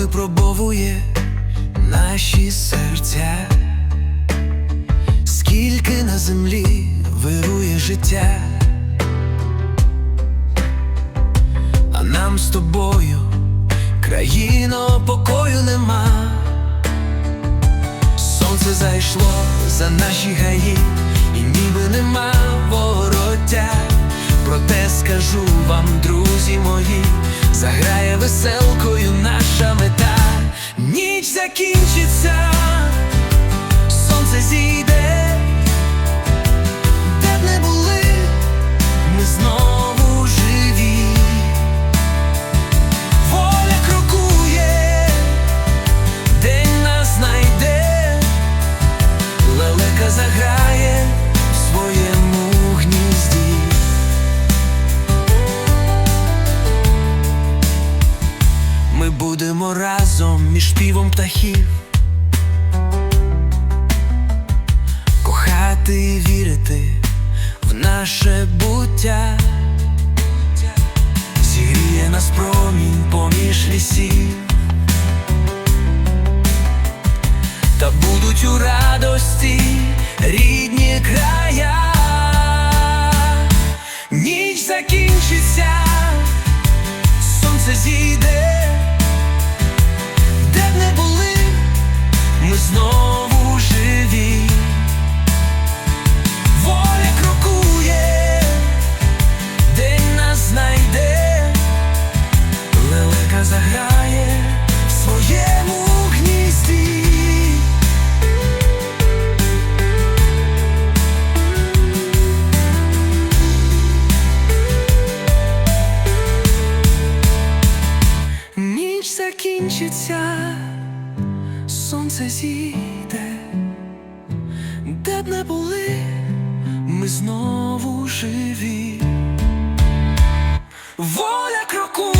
випробовує наші серця, скільки на землі вирує життя, а нам з тобою країно покою нема. Сонце зайшло за наші гаї, і ніби нема вороття. Проте скажу вам, друзі мої, закінчиться, сонце зійде, де не були, ми знову живі. Воля крокує, день нас знайде, лелека заграє між співом птахів. Кохати і вірити в наше буття. Зігріє нас промінь поміж лісів. Та будуть у радості рідні края. Ніч закінчиться, сонце зійде, Ніч закінчиться, сонце зійде, де б не були, ми знову живі. Воля крокує.